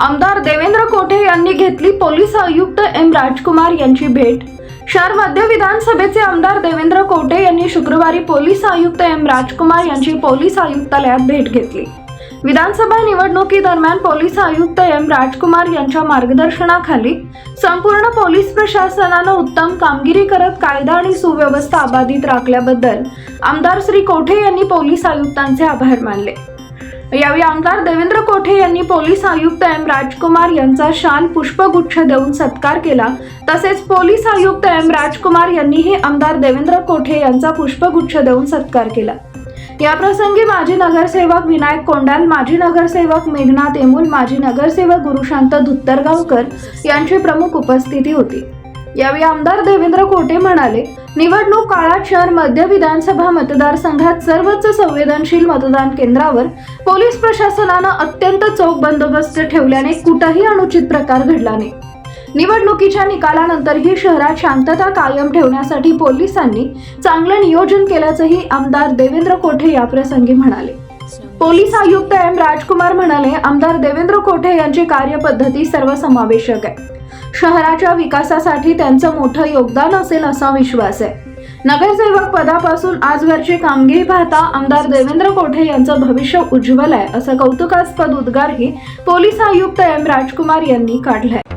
आमदार देवेंद्र कोठे यांनी घेतली पोलीस आयुक्त एम राजकुमार यांची भेट. शहर मध्य विधानसभेचे आमदार देवेंद्र कोठे यांनी शुक्रवारी पोलीस आयुक्त एम राजकुमार यांची पोलीस आयुक्तालयात भेट घेतली. विधानसभा निवडणुकीदरम्यान पोलीस आयुक्त एम राजकुमार यांच्या मार्गदर्शनाखाली संपूर्ण पोलीस प्रशासनानं उत्तम कामगिरी करत कायदा आणि सुव्यवस्था अबाधित राखल्याबद्दल आमदार श्री कोठे यांनी पोलीस आयुक्तांचे आभार मानले. यावेळी आमदार देवेंद्र कोठे यांनी पोलीस आयुक्त एम राजकुमार यांचा शाल पुष्पगुच्छ देऊन सत्कार केला. तसेच पोलीस आयुक्त एम राजकुमार यांनीही आमदार देवेंद्र कोठे यांचा पुष्पगुच्छ देऊन सत्कार केला. याप्रसंगी माजी नगरसेवक विनायक कोंडाल माजी नगरसेवक मेघनाथ एमुल माजी नगरसेवक गुरुशांत धुत्तरगावकर यांची प्रमुख उपस्थिती होती. यावेळी आमदार देवेंद्र कोटे म्हणाले निवडणूक काळात शहर मध्य विधानसभा मतदारसंघात सर्वच संवेदनशील मतदान केंद्रावर पोलीस प्रशासनानं अत्यंत चोख बंदोबस्त ठेवल्याने कुठंही अनुचित प्रकार घडला नाही. निवडणुकीच्या निकालानंतरही शहरात शांतता कायम ठेवण्यासाठी पोलिसांनी चांगलं नियोजन केल्याचंही आमदार देवेंद्र कोठे याप्रसंगी म्हणाले. पोलीस आयुक्त एम. राजकुमार म्हणाले आमदार देवेंद्र कोठे यांची कार्यपद्धती सर्वसमावेशक आहे. शहराच्या विकासासाठी त्यांचं मोठं योगदान असेल असा विश्वास आहे. नगरसेवक पदापासून आजवरची कामगिरी पाहता आमदार देवेंद्र कोठे यांचं भविष्य उज्ज्वल आहे असं कौतुकास्पद उद्गारही पोलीस आयुक्त एम राजकुमार यांनी काढलाय.